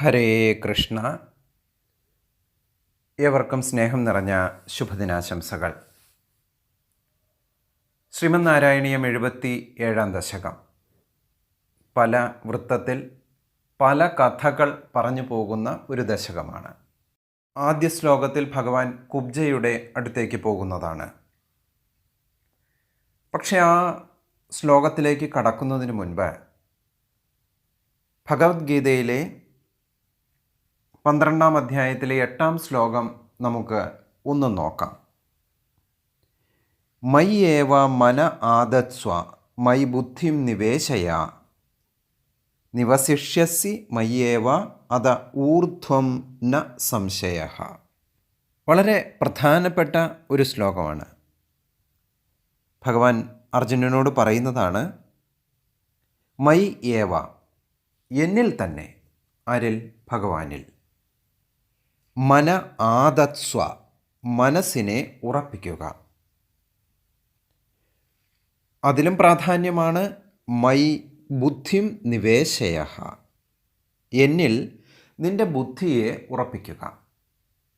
ഹരേ കൃഷ്ണ. ഏവർക്കും സ്നേഹം നിറഞ്ഞ ശുഭദിനാശംസകൾ. ശ്രീമന്നാരായണീയം എഴുപത്തി ഏഴാം ദശകം. പല വൃത്തത്തിൽ പല കഥകൾ പറഞ്ഞു പോകുന്ന ഒരു ദശകമാണ്. ആദ്യ ശ്ലോകത്തിൽ ഭഗവാൻ കുബ്ജയുടെ അടുത്തേക്ക് പോകുന്നതാണ്. പക്ഷേ ആ ശ്ലോകത്തിലേക്ക് കടക്കുന്നതിന് മുൻപ് ഭഗവത്ഗീതയിലെ പന്ത്രണ്ടാം അധ്യായത്തിലെ എട്ടാം ശ്ലോകം നമുക്ക് ഒന്ന് നോക്കാം. മൈ ഏവ മന ആദത്സ്വ മൈ ബുദ്ധിം നിവേശയ. നിവസിഷ്യസി മയ്യേവ അത ഊർധ്വം ന സംശയ. വളരെ പ്രധാനപ്പെട്ട ഒരു ശ്ലോകമാണ്. ഭഗവാൻ അർജുനനോട് പറയുന്നതാണ് മൈ ഏവ എന്നിൽ തന്നെ അരിൽ ഭഗവാനിൽ. മന ആദത്സ്വ മനസ്സിനെ ഉറപ്പിക്കുക. അതിലും പ്രാധാന്യമാണ് മൈ ബുദ്ധിം നിവേശയ എന്നിൽ നിന്റെ ബുദ്ധിയെ ഉറപ്പിക്കുക.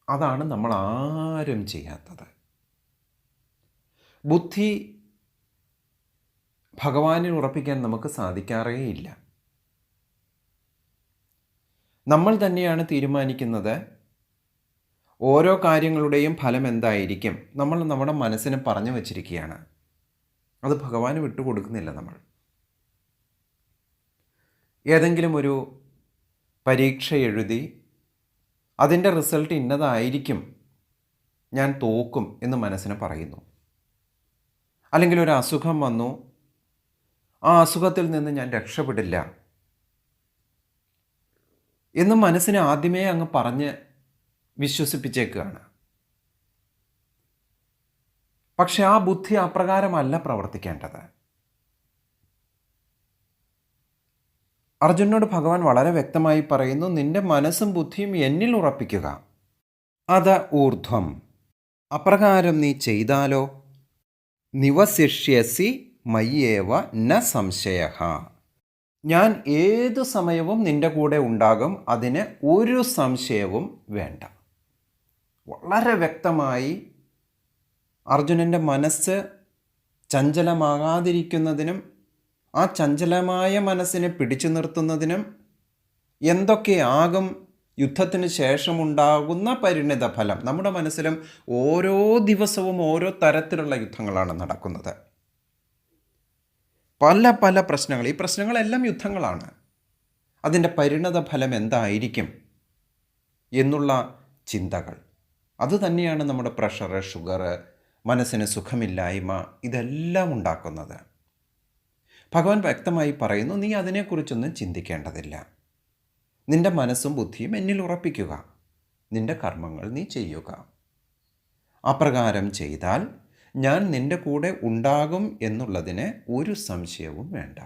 അതാണ് നമ്മൾ ആരും ചെയ്യാത്തത്. ബുദ്ധി ഭഗവാനിൽ ഉറപ്പിക്കാൻ നമുക്ക് സാധിക്കാറേ ഇല്ല നമ്മൾ തന്നെയാണ് തീരുമാനിക്കുന്നത് ഓരോ കാര്യങ്ങളുടെയും ഫലം എന്തായിരിക്കും? നമ്മൾ നമ്മുടെ മനസ്സിനെ പറഞ്ഞു വച്ചിരിക്കുകയാണ്. അത് ഭഗവാന് വിട്ടുകൊടുക്കുന്നില്ല നമ്മൾ. ഏതെങ്കിലും ഒരു പരീക്ഷ എഴുതി അതിന്റെ റിസൾട്ട് ഇന്നതായിരിക്കും ഞാൻ തോക്കും എന്ന് മനസ്സിന് പറയുന്നു. അല്ലെങ്കിൽ ഒരു അസുഖം വന്നു. ആ അസുഖത്തിൽ നിന്ന് ഞാൻ രക്ഷപ്പെടില്ല എന്ന് മനസ്സിനെ ആദ്യമേ അങ്ങ് പറഞ്ഞ് വിശ്വസിപ്പിച്ചേക്കുകയാണ്. പക്ഷെ ആ ബുദ്ധി അപ്രകാരമല്ല പ്രവർത്തിക്കേണ്ടത്. അർജുനോട് ഭഗവാൻ വളരെ വ്യക്തമായി പറയുന്നു നിന്റെ മനസ്സും ബുദ്ധിയും എന്നിൽ ഉറപ്പിക്കുക. അത് ഊർധ്വം. അപ്രകാരം നീ ചെയ്താലോ? നിവശിഷ്യസി മയ്യേവ ന സംശയ ഞാൻ ഏതു സമയവും നിന്റെ കൂടെ ഉണ്ടാകും അതിന് ഒരു സംശയവും വേണ്ട. വളരെ വ്യക്തമായി അർജുനന്റെ മനസ്സ് ചഞ്ചലമാകാതിരിക്കുന്നതിനും ആ ചഞ്ചലമായ മനസ്സിനെ പിടിച്ചു നിർത്തുന്നതിനും എന്തൊക്കെയാകും യുദ്ധത്തിന് ശേഷമുണ്ടാകുന്ന പരിണിത ഫലം? നമ്മുടെ മനസ്സിലും ഓരോ ദിവസവും ഓരോ തരത്തിലുള്ള യുദ്ധങ്ങളാണ് നടക്കുന്നത്. പല പല പ്രശ്നങ്ങൾ. ഈ പ്രശ്നങ്ങളെല്ലാം യുദ്ധങ്ങളാണ്. അതിന്റെ പരിണത ഫലം എന്തായിരിക്കും എന്നുള്ള ചിന്തകൾ. അതുതന്നെയാണ് നമ്മുടെ പ്രഷർ ഷുഗർ മനസ്സിന് സുഖമില്ലായ്മ ഇതെല്ലാം ഉണ്ടാക്കുന്നത്. ഭഗവാൻ വ്യക്തമായി പറയുന്നു നീ അതിനെക്കുറിച്ചൊന്നും ചിന്തിക്കേണ്ടതില്ല. നിന്റെ മനസ്സും ബുദ്ധിയും എന്നിൽ ഉറപ്പിക്കുക. നിന്റെ കർമ്മങ്ങൾ നീ ചെയ്യുക. അപ്രകാരം ചെയ്താൽ ഞാൻ നിന്റെ കൂടെ ഉണ്ടാകും എന്നുള്ളതിന് ഒരു സംശയവും വേണ്ട.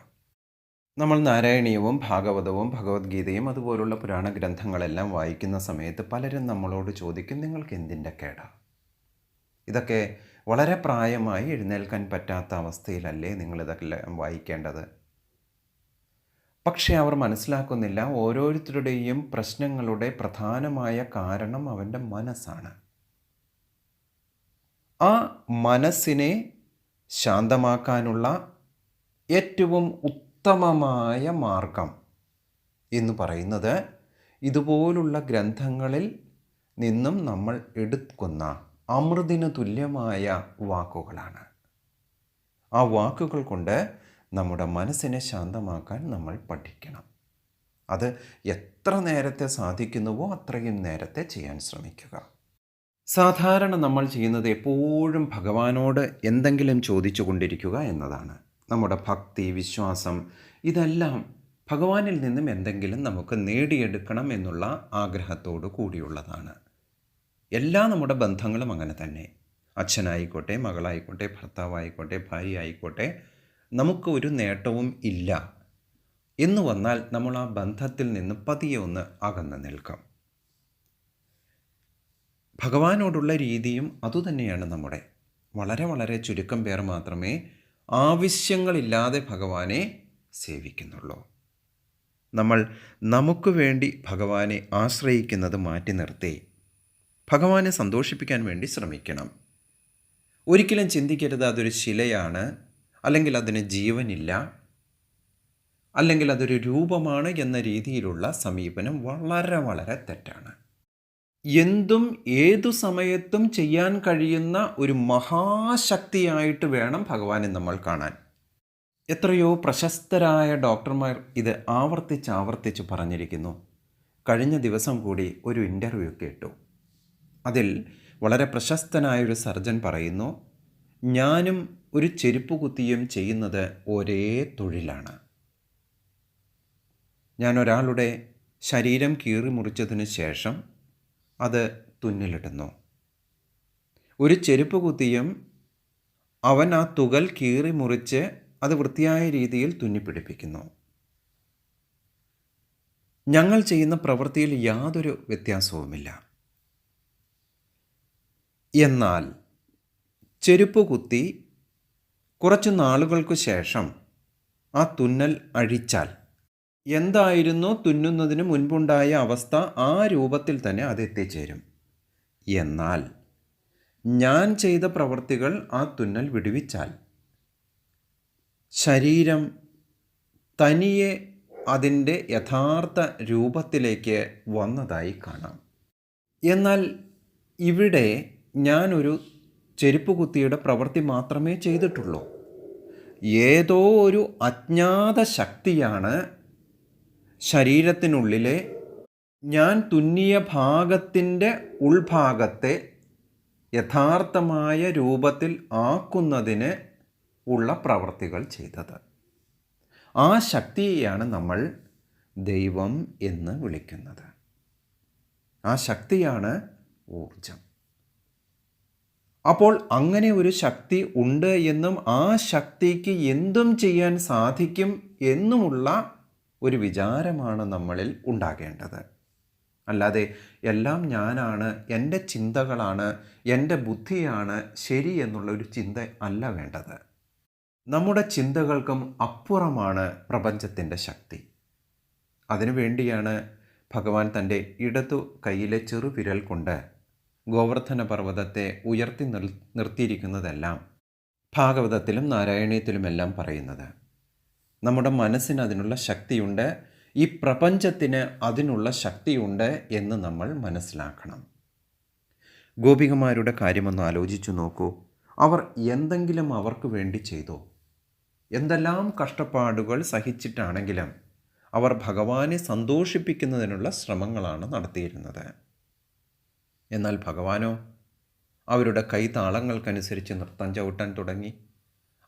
നമ്മൾ നാരായണീയവും ഭാഗവതവും ഭഗവത്ഗീതയും അതുപോലുള്ള പുരാണ ഗ്രന്ഥങ്ങളെല്ലാം വായിക്കുന്ന സമയത്ത് പലരും നമ്മളോട് ചോദിക്കും നിങ്ങൾക്ക് എന്തിന്റെ കേടാ? ഇതൊക്കെ വളരെ പ്രായമായി എഴുന്നേൽക്കാൻ പറ്റാത്ത അവസ്ഥയിലല്ലേ നിങ്ങളിതെല്ലാം വായിക്കേണ്ടത്? പക്ഷേ അവർ മനസ്സിലാക്കുന്നില്ല ഓരോരുത്തരുടെയും പ്രശ്നങ്ങളുടെ പ്രധാനമായ കാരണം അവന്റെ മനസ്സാണ്. ആ മനസ്സിനെ ശാന്തമാക്കാനുള്ള ഏറ്റവും ഉത്തമമായ മാർഗം എന്ന് പറയുന്നത് ഇതുപോലുള്ള ഗ്രന്ഥങ്ങളിൽ നിന്നും നമ്മൾ എടുക്കുന്ന അമൃതിന് തുല്യമായ വാക്കുകളാണ്. ആ വാക്കുകൾ കൊണ്ട് നമ്മുടെ മനസ്സിനെ ശാന്തമാക്കാൻ നമ്മൾ പഠിക്കണം. അത് എത്ര നേരത്തെ സാധിക്കുന്നുവോ അത്രയും നേരത്തെ ചെയ്യാൻ ശ്രമിക്കുക. സാധാരണ നമ്മൾ ചെയ്യുന്നത് എപ്പോഴും ഭഗവാനോട് എന്തെങ്കിലും ചോദിച്ചു കൊണ്ടിരിക്കുക എന്നതാണ്. നമ്മുടെ ഭക്തി വിശ്വാസം ഇതെല്ലാം ഭഗവാനിൽ നിന്നും എന്തെങ്കിലും നമുക്ക് നേടിയെടുക്കണം എന്നുള്ള ആഗ്രഹത്തോടു കൂടിയുള്ളതാണ്. എല്ലാ നമ്മുടെ ബന്ധങ്ങളും അങ്ങനെ തന്നെ. അച്ഛനായിക്കോട്ടെ മകളായിക്കോട്ടെ ഭർത്താവായിക്കോട്ടെ ഭാര്യ ആയിക്കോട്ടെ നമുക്ക് ഒരു നേട്ടവും ഇല്ല. എന്ന് വന്നാൽ നമ്മൾ ആ ബന്ധത്തിൽ നിന്ന് പതിയെ ഒന്ന് അകന്ന് നിൽക്കാം. ഭഗവാനോടുള്ള രീതിയും അതുതന്നെയാണ് നമ്മുടെ. വളരെ വളരെ ചുരുക്കം പേർ മാത്രമേ ആവശ്യങ്ങളില്ലാതെ ഭഗവാനെ സേവിക്കുന്നുള്ളൂ. നമ്മൾ നമുക്ക് വേണ്ടി ഭഗവാനെ ആശ്രയിക്കുന്നത് മാറ്റി നിർത്തി ഭഗവാനെ സന്തോഷിപ്പിക്കാൻ വേണ്ടി ശ്രമിക്കണം. ഒരിക്കലും ചിന്തിക്കരുത് അതൊരു ശിലയാണ് അല്ലെങ്കിൽ അതിന് ജീവനില്ല അല്ലെങ്കിൽ അതൊരു രൂപമാണ് എന്ന രീതിയിലുള്ള സമീപനം വളരെ വളരെ തെറ്റാണ്. എന്തും ഏതു സമയത്തും ചെയ്യാൻ കഴിയുന്ന ഒരു മഹാശക്തിയായിട്ട് വേണം ഭഗവാനെ നമ്മൾ കാണാൻ. എത്രയോ പ്രശസ്തരായ ഡോക്ടർമാർ ഇത് ആവർത്തിച്ച് ആവർത്തിച്ച് പറഞ്ഞിരിക്കുന്നു. കഴിഞ്ഞ ദിവസം കൂടി ഒരു ഇന്റർവ്യൂ കേട്ടു. അതിൽ വളരെ പ്രശസ്തനായൊരു സർജൻ പറയുന്നു ഞാനും ഒരു ചെരുപ്പ് കുത്തിയും ചെയ്യുന്നത് ഒരേ തൊഴിലാണ്. ഞാൻ ഒരാളുടെ ശരീരം കീറി മുറിച്ചതിന് ശേഷം അത് തുന്നിലിടുന്നു. ഒരു ചെരുപ്പ് കുത്തിയും അവൻ ആ തുകൽ കീറി മുറിച്ച് അത് വൃത്തിയായ രീതിയിൽ തുന്നിപ്പിടിപ്പിക്കുന്നു. ഞങ്ങൾ ചെയ്യുന്ന പ്രവൃത്തിയിൽ യാതൊരു വ്യത്യാസവുമില്ല. എന്നാൽ ചെരുപ്പ് കുത്തി കുറച്ച് നാളുകൾക്ക് ശേഷം ആ തുന്നൽ അഴിച്ചാൽ എന്തായിരുന്നു തുന്നുന്നതിന് മുൻപുണ്ടായ അവസ്ഥ ആ രൂപത്തിൽ തന്നെ അത് എത്തിച്ചേരും. എന്നാൽ ഞാൻ ചെയ്ത പ്രവൃത്തികൾ ആ തുന്നൽ വിടുവിച്ചാൽ. ശരീരം തനിയെ അതിന്റെ യഥാർത്ഥ രൂപത്തിലേക്ക് വന്നതായി കാണാം. എന്നാൽ ഇവിടെ ഞാനൊരു ചെരുപ്പ് കുത്തിയുടെ പ്രവൃത്തി മാത്രമേ ചെയ്തിട്ടുള്ളൂ. ഏതോ ഒരു അജ്ഞാത ശക്തിയാണ് ശരീരത്തിനുള്ളിലെ ഞാൻ തുന്നിയ ഭാഗത്തിന്റെ ഉൾഭാഗത്തെ യഥാർത്ഥമായ രൂപത്തിൽ ആക്കുന്നതിന് ഉള്ള പ്രവർത്തികൾ ചെയ്തത്. ആ ശക്തിയെയാണ് നമ്മൾ ദൈവം എന്ന് വിളിക്കുന്നത്. ആ ശക്തിയാണ് ഊർജം അപ്പോൾ അങ്ങനെ ഒരു ശക്തി ഉണ്ട് എന്നും ആ ശക്തിക്ക് എന്തും ചെയ്യാൻ സാധിക്കും എന്നുമുള്ള ഒരു വിചാരമാണ് നമ്മളിൽ ഉണ്ടാകേണ്ടത്. അല്ലാതെ എല്ലാം ഞാനാണ് എന്റെ ചിന്തകളാണ് എന്റെ ബുദ്ധിയാണ് ശരി എന്നുള്ള ഒരു ചിന്ത അല്ല വേണ്ടത്. നമ്മുടെ ചിന്തകൾക്കും അപ്പുറമാണ് പ്രപഞ്ചത്തിന്റെ ശക്തി. അതിനുവേണ്ടിയാണ് ഭഗവാൻ തന്റെ ഇടതു കയ്യിലെ ചെറുവിരൽ കൊണ്ട് ഗോവർദ്ധന പർവതത്തെ ഉയർത്തി നിർ നിർത്തിയിരിക്കുന്നതെല്ലാം ഭാഗവതത്തിലും നാരായണീയത്തിലുമെല്ലാം പറയുന്നത്. നമ്മുടെ മനസ്സിന് അതിനുള്ള ശക്തിയുണ്ട്. ഈ പ്രപഞ്ചത്തിന് അതിനുള്ള ശക്തിയുണ്ട് എന്ന് നമ്മൾ മനസ്സിലാക്കണം. ഗോപികമാരുടെ കാര്യമൊന്ന് ആലോചിച്ചു നോക്കൂ. അവർ എന്തെങ്കിലും അവർക്ക് വേണ്ടി ചെയ്തോ? എന്തെല്ലാം കഷ്ടപ്പാടുകൾ സഹിച്ചിട്ടാണെങ്കിലും അവർ ഭഗവാനെ സന്തോഷിപ്പിക്കുന്നതിനുള്ള ശ്രമങ്ങളാണ് നടത്തിയിരുന്നത്. എന്നാൽ ഭഗവാനോ അവരുടെ കൈതാളങ്ങൾക്കനുസരിച്ച് നൃത്തം ചവിട്ടാൻ തുടങ്ങി.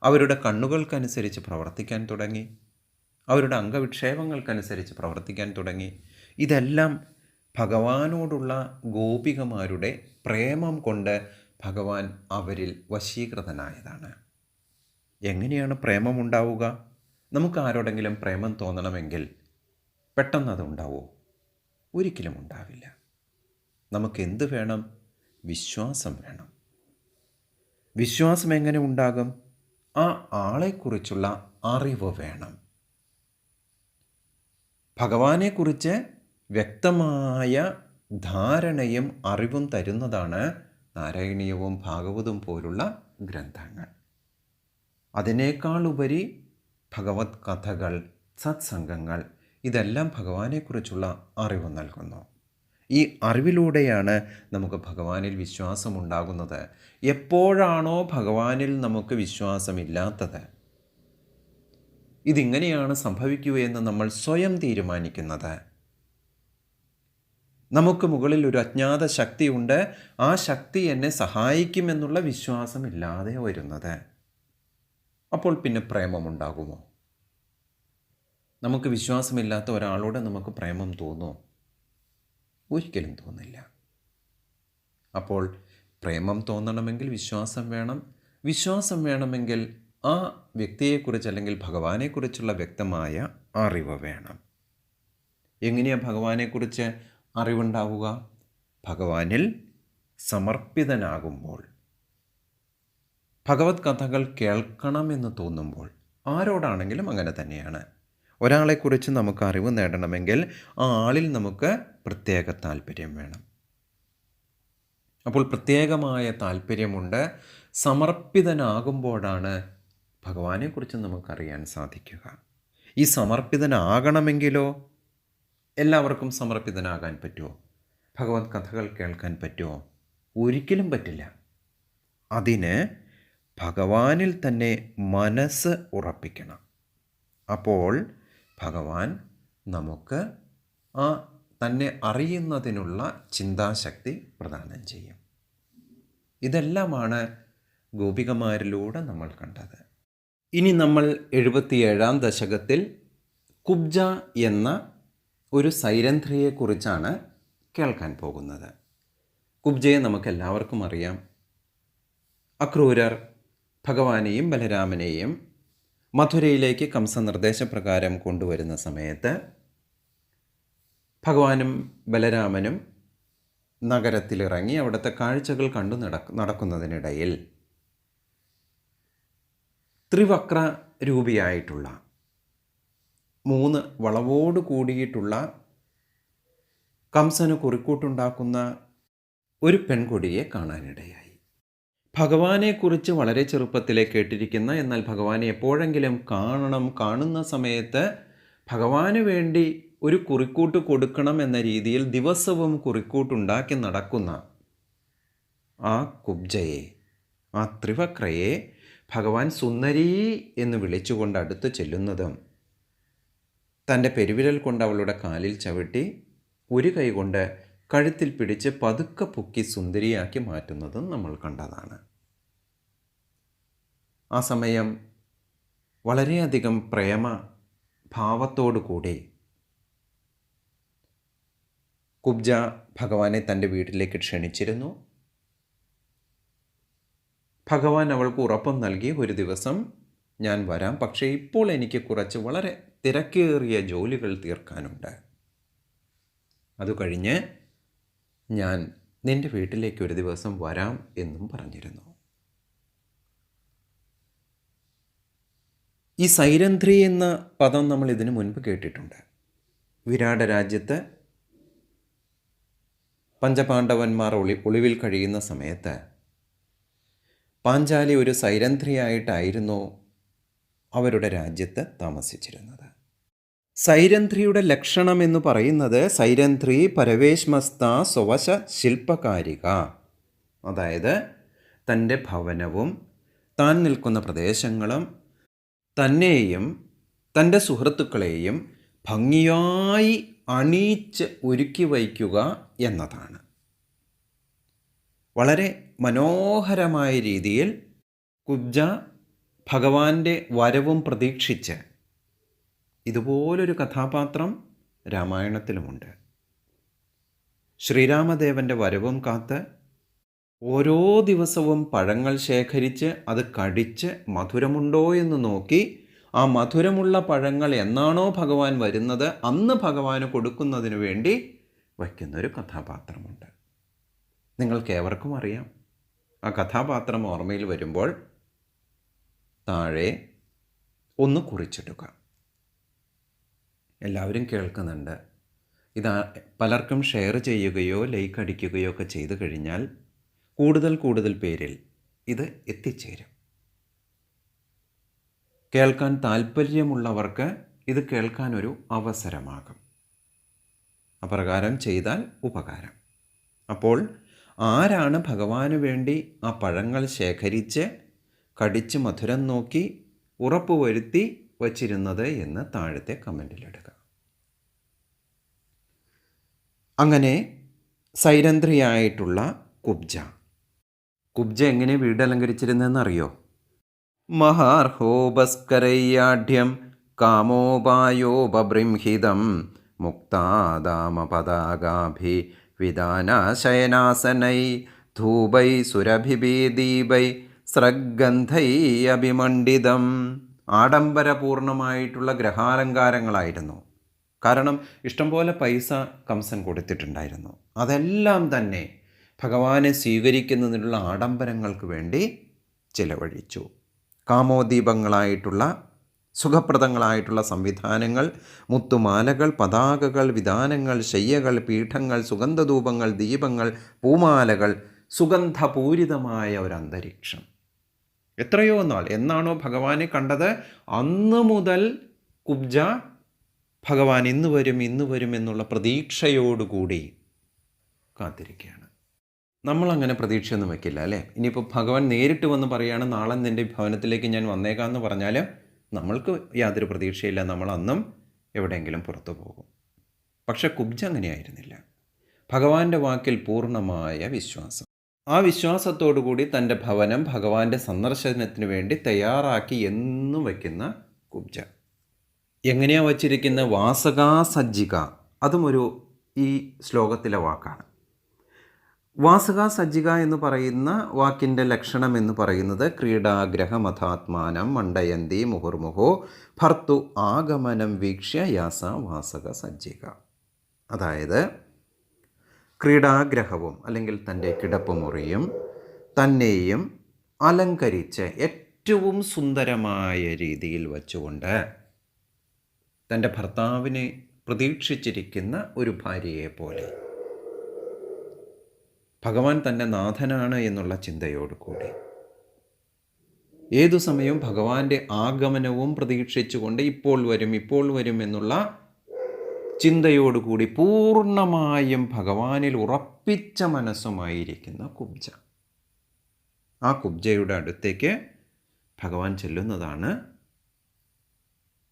അവരുടെ കണ്ണുകൾക്കനുസരിച്ച് പ്രവർത്തിക്കാൻ തുടങ്ങി. അവരുടെ അംഗവിക്ഷേപങ്ങൾക്കനുസരിച്ച് പ്രവർത്തിക്കാൻ തുടങ്ങി. ഇതെല്ലാം ഭഗവാനോടുള്ള ഗോപികമാരുടെ പ്രേമം കൊണ്ട് ഭഗവാൻ അവരിൽ വശീകൃതനായതാണ്. എങ്ങനെയാണ് പ്രേമം ഉണ്ടാവുക നമുക്ക് ആരോടെങ്കിലും പ്രേമം തോന്നണമെങ്കിൽ പെട്ടെന്ന് ഉണ്ടാവുമോ ഒരിക്കലും ഉണ്ടാവില്ല. നമുക്ക് എന്ത് വേണം? വിശ്വാസം വേണം. വിശ്വാസം എങ്ങനെ ഉണ്ടാകും? ആ ആളെക്കുറിച്ചുള്ള അറിവ് വേണം. ഭഗവാനെക്കുറിച്ച് വ്യക്തമായ ധാരണയും അറിവും തരുന്നതാണ് നാരായണീയവും ഭാഗവതും പോലുള്ള ഗ്രന്ഥങ്ങൾ. അതിനേക്കാൾ അതിനേക്കാളുപരി ഭഗവത് കഥകൾ സത്സംഗങ്ങൾ ഇതെല്ലാം ഭഗവാനെക്കുറിച്ചുള്ള അറിവ് നൽകുന്നു. ഈ അറിവിലൂടെയാണ് നമുക്ക് ഭഗവാനിൽ വിശ്വാസമുണ്ടാകുന്നത്. എപ്പോഴാണോ ഭഗവാനിൽ നമുക്ക് വിശ്വാസമില്ലാത്തത് ഇതിങ്ങനെയാണ് സംഭവിക്കുകയെന്ന് നമ്മൾ സ്വയം തീരുമാനിക്കുന്നത്. നമുക്ക് മുകളിൽ ഒരു അജ്ഞാത ശക്തിയുണ്ട് ആ ശക്തി എന്നെ സഹായിക്കുമെന്നുള്ള വിശ്വാസമില്ലാതെ വരുന്നത്. അപ്പോൾ പിന്നെ പ്രേമമുണ്ടാകുമോ? നമുക്ക് വിശ്വാസമില്ലാത്ത ഒരാളോട് നമുക്ക് പ്രേമം തോന്നുമോ? ഒരിക്കലും തോന്നില്ല. അപ്പോൾ പ്രേമം തോന്നണമെങ്കിൽ വിശ്വാസം വേണം. വിശ്വാസം വേണമെങ്കിൽ ആ വ്യക്തിയെക്കുറിച്ച് അല്ലെങ്കിൽ ഭഗവാനെക്കുറിച്ചുള്ള വ്യക്തമായ അറിവ് വേണം. എങ്ങനെയാണ് ഭഗവാനെക്കുറിച്ച് അറിവുണ്ടാവുക? ഭഗവാനിൽ സമർപ്പിതനാകുമ്പോൾ. ഭഗവത് കഥകൾ കേൾക്കണമെന്ന് തോന്നുമ്പോൾ ആരോടാണെങ്കിലും അങ്ങനെ തന്നെയാണ്. ഒരാളെക്കുറിച്ച് നമുക്ക് അറിവ് നേടണമെങ്കിൽ ആ ആളിൽ നമുക്ക് പ്രത്യേക താല്പര്യം വേണം. അപ്പോൾ പ്രത്യേകമായ താല്പര്യമുണ്ട്. സമർപ്പിതനാകുമ്പോഴാണ് ഭഗവാനെക്കുറിച്ച് നമുക്കറിയാൻ സാധിക്കുക. ഈ സമർപ്പിതനാകണമെങ്കിലോ എല്ലാവർക്കും സമർപ്പിതനാകാൻ പറ്റുമോ? ഭഗവത് കഥകൾ കേൾക്കാൻ പറ്റുമോ? ഒരിക്കലും പറ്റില്ല. അതിന് ഭഗവാനിൽ തന്നെ മനസ്സ് ഉറപ്പിക്കണം. അപ്പോൾ ഭഗവാൻ നമുക്ക് ആ തന്നെ അറിയുന്നതിനുള്ള ചിന്താശക്തി പ്രദാനം ചെയ്യും. ഇതെല്ലാമാണ് ഗോപികമാരിലൂടെ നമ്മൾ കണ്ടത്. ഇനി നമ്മൾ എഴുപത്തിയേഴാം ദശകത്തിൽ കുബ്ജ എന്ന ഒരു സൈരന്ധ്രിയെക്കുറിച്ചാണ് കേൾക്കാൻ പോകുന്നത്. കുബ്ജയെ നമുക്കെല്ലാവർക്കും അറിയാം. അക്രൂരർ ഭഗവാനെയും ബലരാമനെയും മധുരയിലേക്ക് കംസ നിർദ്ദേശപ്രകാരം കൊണ്ടുവരുന്ന സമയത്ത് ഭഗവാനും ബലരാമനും നഗരത്തിലിറങ്ങി അവിടുത്തെ കാഴ്ചകൾ കണ്ടു നട നടക്കുന്നതിനിടയിൽ ത്രിവക്ര രൂപിയായിട്ടുള്ള മൂന്ന് വളവോട് കൂടിയിട്ടുള്ള കംസന് കുറിക്കൂട്ടുണ്ടാക്കുന്ന ഒരു പെൺകൊടിയെ കാണാനിടയായി. ഭഗവാനെക്കുറിച്ച് വളരെ ചെറുപ്പത്തിലെ കേട്ടിരിക്കുന്ന എന്നാൽ ഭഗവാനെ എപ്പോഴെങ്കിലും കാണണം കാണുന്ന സമയത്ത് ഭഗവാന് വേണ്ടി ഒരു കുറിക്കൂട്ട് കൊടുക്കണം എന്ന രീതിയിൽ ദിവസവും കുറിക്കൂട്ടുണ്ടാക്കി നടക്കുന്ന ആ കുബ്ജയെ ആ ത്രിവക്രയെ ഭഗവാൻ സുന്ദരി എന്ന് വിളിച്ചുകൊണ്ട് അടുത്ത് ചെല്ലുന്നതും തന്റെ പെരുവിരൽ കൊണ്ട് അവളുടെ കാലിൽ ചവിട്ടി ഒരു കൈകൊണ്ട് കഴുത്തിൽ പിടിച്ച് പതുക്കെ പൊക്കി സുന്ദരിയാക്കി മാറ്റുന്നതും നമ്മൾ കണ്ടതാണ്. ആ സമയം വളരെയധികം പ്രേമ ഭാവത്തോടു കൂടി കുബ്ജ ഭഗവാനെ തന്റെ വീട്ടിലേക്ക് ക്ഷണിച്ചിരുന്നു. ഭഗവാൻ അവൾക്ക് ഉറപ്പം നൽകി ഒരു ദിവസം ഞാൻ വരാം. പക്ഷേ ഇപ്പോൾ എനിക്ക് കുറച്ച് വളരെ തിരക്കേറിയ ജോലികൾ തീർക്കാനുണ്ട്. അത് കഴിഞ്ഞ് ഞാൻ നിന്റെ വീട്ടിലേക്ക് ഒരു ദിവസം വരാം എന്നും പറഞ്ഞിരുന്നു. ഈ സൈരന്ധ്രി എന്ന പദം നമ്മൾ ഇതിനു മുൻപ് കേട്ടിട്ടുണ്ട്. വിരാട രാജ്യത്ത് പഞ്ചപാണ്ഡവന്മാർ ഒളി ഒളിവിൽ കഴിയുന്ന സമയത്ത് പാഞ്ചാലി ഒരു സൈരന്ധ്രിയായിട്ടായിരുന്നു അവരുടെ രാജ്യത്ത് താമസിച്ചിരുന്നത്. സൈരന്ധ്രിയുടെ ലക്ഷണം എന്ന് പറയുന്നത് സൈരന്ധ്രി പരവേശ്മസ്ത സ്വവശ ശില്പകാരിക. അതായത് തന്റെ ഭവനവും താൻ നിൽക്കുന്ന പ്രദേശങ്ങളും തന്നെയും തന്റെ സുഹൃത്തുക്കളെയും ഭംഗിയായി അണിയിച്ച് ഒരുക്കി വയ്ക്കുക എന്നതാണ്. വളരെ മനോഹരമായ രീതിയിൽ കുബ്ജ ഭഗവാന്റെ വരവും പ്രതീക്ഷിച്ച് ഇതുപോലൊരു കഥാപാത്രം രാമായണത്തിലുമുണ്ട്. ശ്രീരാമദേവന്റെ വരവും കാത്ത് ഓരോ ദിവസവും പഴങ്ങൾ ശേഖരിച്ച് അത് കടിച്ച് മധുരമുണ്ടോ എന്ന് നോക്കി ആ മധുരമുള്ള പഴങ്ങൾ എന്നാണോ ഭഗവാൻ വരുന്നത് അന്ന് ഭഗവാന് കൊടുക്കുന്നതിന് വേണ്ടി വയ്ക്കുന്നൊരു കഥാപാത്രമുണ്ട്. നിങ്ങൾക്ക് ഏവർക്കും അറിയാം. ആ കഥാപാത്രം ഓർമ്മയിൽ വരുമ്പോൾ താഴെ ഒന്ന് കുറിച്ചിടുക. എല്ലാവരും കേൾക്കുന്നുണ്ട്. ഇത് പലർക്കും ഷെയർ ചെയ്യുകയോ ലൈക്ക് അടിക്കുകയോ ഒക്കെ ചെയ്തു കഴിഞ്ഞാൽ കൂടുതൽ കൂടുതൽ പേരിൽ ഇത് എത്തിച്ചേരും. കേൾക്കാൻ താല്പര്യമുള്ളവർക്ക് ഇത് കേൾക്കാൻ ഒരു അവസരമാകും. അപ്രകാരം ചെയ്താൽ ഉപകാരം. അപ്പോൾ ആരാണ് ഭഗവാന് വേണ്ടി ആ പഴങ്ങൾ ശേഖരിച്ച് കടിച്ച് മധുരം നോക്കി ഉറപ്പുവരുത്തി വച്ചിരുന്നത് എന്ന് താഴത്തെ കമന്റിലിടുക അങ്ങനെ സൈരന്ധ്രിയായിട്ടുള്ള കുബ്ജ കുബ്ജ എങ്ങനെ വീട് വീടലങ്കരിച്ചിരുന്നെന്നറിയോ മഹാർഹോപസ്കരയ്യാഢ്യം കാമോപായോപബൃംഹിതം മുക്താദാമപതാകാഭി വിധാനാശയനാസനൈ ധൂപൈ സുരഭിഭീദീപൈ സ്രഗന്ധൈ അഭിമണ്ഡിതം ആഡംബരപൂർണമായിട്ടുള്ള ഗ്രഹാലങ്കാരങ്ങളായിരുന്നു. കാരണം ഇഷ്ടംപോലെ പൈസ കംസൻ കൊടുത്തിട്ടുണ്ടായിരുന്നു. അതെല്ലാം തന്നെ ഭഗവാനെ സ്വീകരിക്കുന്നതിനുള്ള ആഡംബരങ്ങൾക്ക് വേണ്ടി ചിലവഴിച്ചു. കാമോദ്ദീപങ്ങളായിട്ടുള്ള സുഖപ്രദങ്ങളായിട്ടുള്ള സംവിധാനങ്ങൾ മുത്തുമാലകൾ പതാകകൾ വിധാനങ്ങൾ ശയ്യകൾ പീഠങ്ങൾ സുഗന്ധധൂപങ്ങൾ ദീപങ്ങൾ പൂമാലകൾ സുഗന്ധപൂരിതമായ ഒരു അന്തരീക്ഷം എത്രയോ നാൾ എന്നാണോ ഭഗവാനെ കണ്ടത്? അന്ന് മുതൽ കുബ്ജ ഭഗവാൻ ഇന്ന് വരും ഇന്ന് വരും എന്നുള്ള പ്രതീക്ഷയോടുകൂടി കാത്തിരിക്കുകയാണ്. നമ്മളങ്ങനെ പ്രതീക്ഷയൊന്നും വെക്കില്ല അല്ലേ? ഇനിയിപ്പോൾ ഭഗവാൻ നേരിട്ട് വന്ന് പറയുകയാണ് നാളെ നിന്റെ ഭവനത്തിലേക്ക് ഞാൻ വന്നേക്കാമെന്ന് പറഞ്ഞാൽ നമ്മൾക്ക് യാതൊരു പ്രതീക്ഷയില്ല നമ്മൾ അന്നും എവിടെയെങ്കിലും പുറത്തു പോകും. പക്ഷെ കുബ്ജ അങ്ങനെയായിരുന്നില്ല. ഭഗവാന്റെ വാക്കിൽ പൂർണമായ വിശ്വാസം. ആ വിശ്വാസത്തോടുകൂടി തന്റെ ഭവനം ഭഗവാന്റെ സന്ദർശനത്തിന് വേണ്ടി തയ്യാറാക്കി എന്നും വയ്ക്കുന്ന കുബ്ജ. എങ്ങനെയാണ് വച്ചിരിക്കുന്ന? വാസകാ സജ്ജിക അതും ഒരു ഈ ശ്ലോകത്തിലെ വാക്കാണ്. വാസക സജ്ജിക എന്ന് പറയുന്ന വാക്കിന്റെ ലക്ഷണം എന്ന് പറയുന്നത് ക്രീഡാഗ്രഹമഥാത്മാനം മണ്ടയന്തി മുഹുർമുഹോ ഭർത്തു ആഗമനം വീക്ഷ്യ യാസ വാസക സജ്ജിക. അതായത് ക്രീഡാഗ്രഹവും അല്ലെങ്കിൽ തന്റെ കിടപ്പുമുറിയും തന്നെയും അലങ്കരിച്ച് ഏറ്റവും സുന്ദരമായ രീതിയിൽ വച്ചുകൊണ്ട് തന്റെ ഭർത്താവിനെ പ്രതീക്ഷിച്ചിരിക്കുന്ന ഒരു ഭാര്യയെ പോലെ ഭഗവാൻ തന്നെ നാഥനാണ് എന്നുള്ള ചിന്തയോടുകൂടി ഏതു സമയവും ഭഗവാന്റെ ആഗമനവും പ്രതീക്ഷിച്ചുകൊണ്ട് ഇപ്പോൾ വരും ഇപ്പോൾ വരും എന്നുള്ള ചിന്തയോടുകൂടി പൂർണമായും ഭഗവാനിൽ ഉറപ്പിച്ച മനസ്സുമായിരിക്കുന്ന കുബ്ജ. ആ കുബ്ജയുടെ അടുത്തേക്ക് ഭഗവാൻ ചെല്ലുന്നതാണ്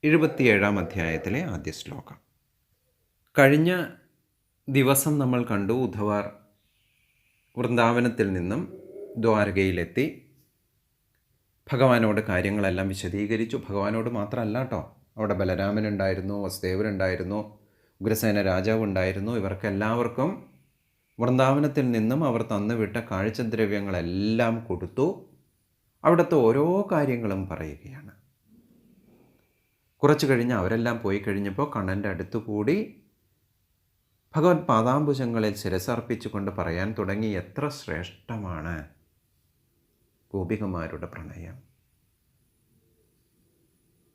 എഴുപത്തിയേഴാം അധ്യായത്തിലെ ആദ്യ ശ്ലോകം. കഴിഞ്ഞ ദിവസം നമ്മൾ കണ്ടു ഉദ്ധവാർ വൃന്ദാവനത്തിൽ നിന്നും ദ്വാരകയിലെത്തി. ഭഗവാനോട് കാര്യങ്ങളെല്ലാം വിശദീകരിച്ചു. ഭഗവാനോട് മാത്രമല്ല കേട്ടോ അവിടെ ബലരാമനുണ്ടായിരുന്നു വസുദേവനുണ്ടായിരുന്നു ഉഗ്രസേന രാജാവ് ഉണ്ടായിരുന്നു ഇവർക്കെല്ലാവർക്കും വൃന്ദാവനത്തിൽ നിന്നും അവർ തന്നുവിട്ട കാഴ്ചദ്രവ്യങ്ങളെല്ലാം കൊടുത്തു. അവിടുത്തെ ഓരോ കാര്യങ്ങളും പറയുകയാണ്. കുറച്ച് കഴിഞ്ഞ് അവരെല്ലാം പോയി കഴിഞ്ഞപ്പോൾ കണ്ണന്റെ അടുത്തു കൂടി ഭഗവത് പാദാംബുജങ്ങളിൽ ശിരസർപ്പിച്ചുകൊണ്ട് പറയാൻ തുടങ്ങി എത്ര ശ്രേഷ്ഠമാണ് ഗോപികമാരുടെ പ്രണയം.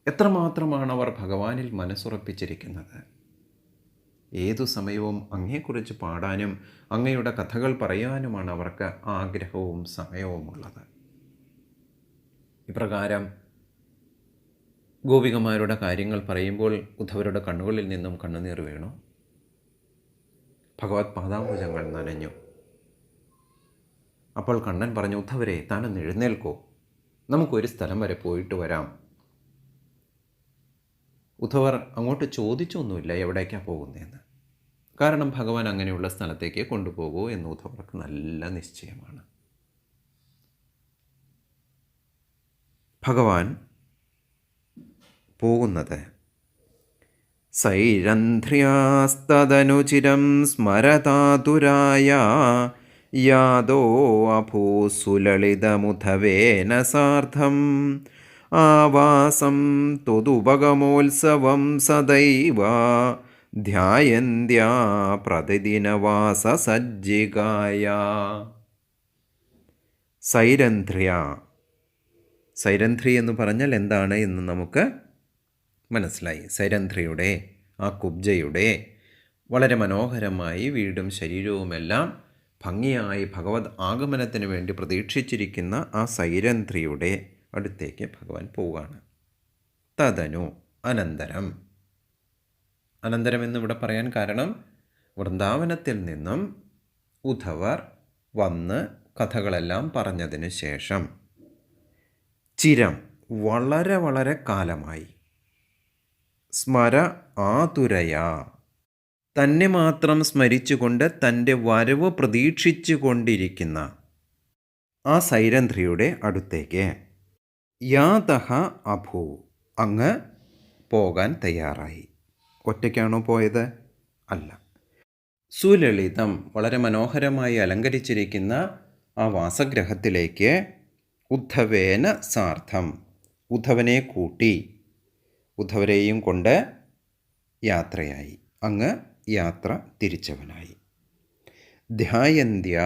എത്രമാത്രമാണ് അവർ ഭഗവാനിൽ മനസ്സുറപ്പിച്ചിരിക്കുന്നത്? ഏതു സമയവും അങ്ങയെക്കുറിച്ച് പാടാനും അങ്ങയുടെ കഥകൾ പറയാനുമാണ് അവർക്ക് ആഗ്രഹവും സമയവുമുള്ളത്. ഇപ്രകാരം ഗോപികമാരുടെ കാര്യങ്ങൾ പറയുമ്പോൾ ഉദ്ധവരുടെ കണ്ണുകളിൽ നിന്നും കണ്ണുനീർ വീണു. ഭഗവത് പാദാംബുജങ്ങൾ നനഞ്ഞു. അപ്പോൾ കണ്ണൻ പറഞ്ഞു ഉദ്ധവരെ താനൊന്ന് എഴുന്നേൽക്കോ. നമുക്കൊരു സ്ഥലം വരെ പോയിട്ട് വരാം. ഉദ്ധവർ അങ്ങോട്ട് ചോദിച്ചൊന്നുമില്ല എവിടേക്കാണ് പോകുന്നതെന്ന് കാരണം ഭഗവാൻ അങ്ങനെയുള്ള സ്ഥലത്തേക്ക് കൊണ്ടുപോകൂ എന്ന് ഉദ്ധവർക്ക് നല്ല നിശ്ചയമാണ്. ഭഗവാൻ പോകുന്നത് സൈരന്ധ്ര്യാസ്തദനുചിരം സ്മരതാതുരായ യാദോ അഭൂസുലളിതമുധവേന സാർദ്ധം. ആവാസം തൊതുപകമോത്സവം സദൈവ ധ്യായന്ത്യാ പ്രതിദിനവാസസജ്ജികായ. സൈരന്ധ്ര്യ സൈരന്ധ്രി എന്ന് പറഞ്ഞാൽ എന്താണ് എന്ന് നമുക്ക് മനസ്സിലായി. സൈരന്ധ്രയുടെ ആ കുബ്ജയുടെ വളരെ മനോഹരമായി വീടും ശരീരവുമെല്ലാം ഭംഗിയായി ഭഗവത് ആഗമനത്തിന് വേണ്ടി പ്രതീക്ഷിച്ചിരിക്കുന്ന ആ സൈരന്ധ്രിയുടെ അടുത്തേക്ക് ഭഗവാൻ പോവുകയാണ്. തതനു അനന്തരം. അനന്തരം എന്നിവിടെ പറയാൻ കാരണം വൃന്ദാവനത്തിൽ നിന്നും ഉധവർ വന്ന് കഥകളെല്ലാം പറഞ്ഞതിന് ശേഷം. ചിരം വളരെ വളരെ കാലമായി. സ്മര ആതുരയാ. തന്നെ മാത്രം സ്മരിച്ചുകൊണ്ട് തന്റെ വരവ് പ്രതീക്ഷിച്ചു കൊണ്ടിരിക്കുന്ന ആ സൈരന്ധ്രിയുടെ അടുത്തേക്ക്. യാതഹ അഭൂ. അങ്ങ് പോകാൻ തയ്യാറായി. ഒറ്റയ്ക്കാണോ പോയത്? അല്ല. സുലളിതം വളരെ മനോഹരമായി അലങ്കരിച്ചിരിക്കുന്ന ആ വാസഗ്രഹത്തിലേക്ക് ഉദ്ധവേന സാർത്ഥം ഉദ്ധവനെ കൂട്ടി. ഉദ്ധവരെയും കൊണ്ട് യാത്രയായി. അങ്ങ് യാത്ര തിരിച്ചവനായി. ധ്യായന്ത്യ.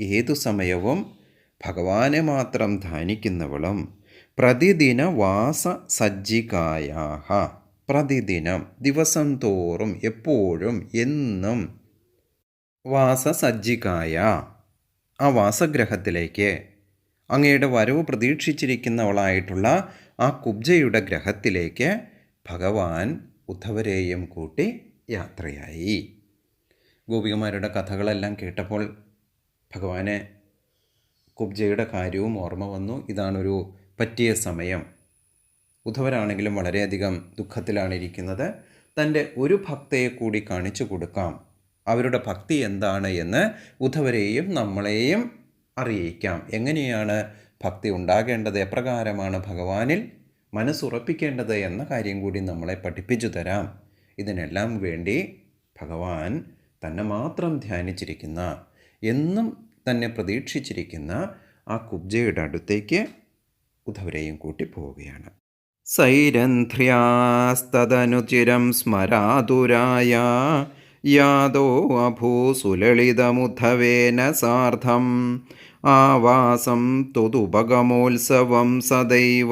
ഏതു സമയവും ഭഗവാനെ മാത്രം ധ്യാനിക്കുന്നവളും പ്രതിദിന വാസ സജ്ജികായ പ്രതിദിനം ദിവസം തോറും എപ്പോഴും എന്നും വാസസജ്ജികായ. ആ വാസഗ്രഹത്തിലേക്ക് അങ്ങയുടെ വരവ് പ്രതീക്ഷിച്ചിരിക്കുന്നവളായിട്ടുള്ള ആ കുബ്ജയുടെ ഗ്രഹത്തിലേക്ക് ഭഗവാൻ ഉദ്ധവരെയും കൂട്ടി യാത്രയായി. ഗോപികമാരുടെ കഥകളെല്ലാം കേട്ടപ്പോൾ ഭഗവാനെ കുബ്ജയുടെ കാര്യവും ഓർമ്മ വന്നു. ഇതാണൊരു പറ്റിയ സമയം. ഉദ്ധവരാണെങ്കിലും വളരെയധികം ദുഃഖത്തിലാണ് ഇരിക്കുന്നത്. തന്റെ ഒരു ഭക്തയെ കൂടി കാണിച്ചു കൊടുക്കാം. അവരുടെ ഭക്തി എന്താണ് എന്ന് ഉദ്ധവരെയും നമ്മളെയും അറിയിക്കാം. എങ്ങനെയാണ് ഭക്തി ഉണ്ടാകേണ്ടത്? എപ്രകാരമാണ് ഭഗവാനിൽ മനസ്സുറപ്പിക്കേണ്ടത് എന്ന കാര്യം കൂടി നമ്മളെ പഠിപ്പിച്ചു തരാം. ഇതിനെല്ലാം വേണ്ടി ഭഗവാൻ തന്നെ മാത്രം ധ്യാനിച്ചിരിക്കുന്ന എന്നും തന്നെ പ്രതീക്ഷിച്ചിരിക്കുന്ന ആ കുബ്ജയുടെ അടുത്തേക്ക് ഉദ്ധവരെയും കൂട്ടി പോവുകയാണ്. സൈരന്ധ്ര്യാസ്തദനുചിരം സ്മരാതുരായ യാദോ അഭൂസുലളിതമുദ്ധവേന സാർദ്ധം ആവാസം ത്വതുപഗമോത്സവം സദൈവ.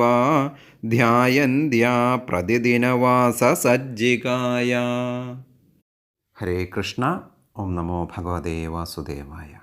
ധ്യായന്ത്യാ പ്രതിദിനവാസസജ്ജികായ. ഹരേ കൃഷ്ണ. ഓം നമോ ഭഗവതേ വാസുദേവായ.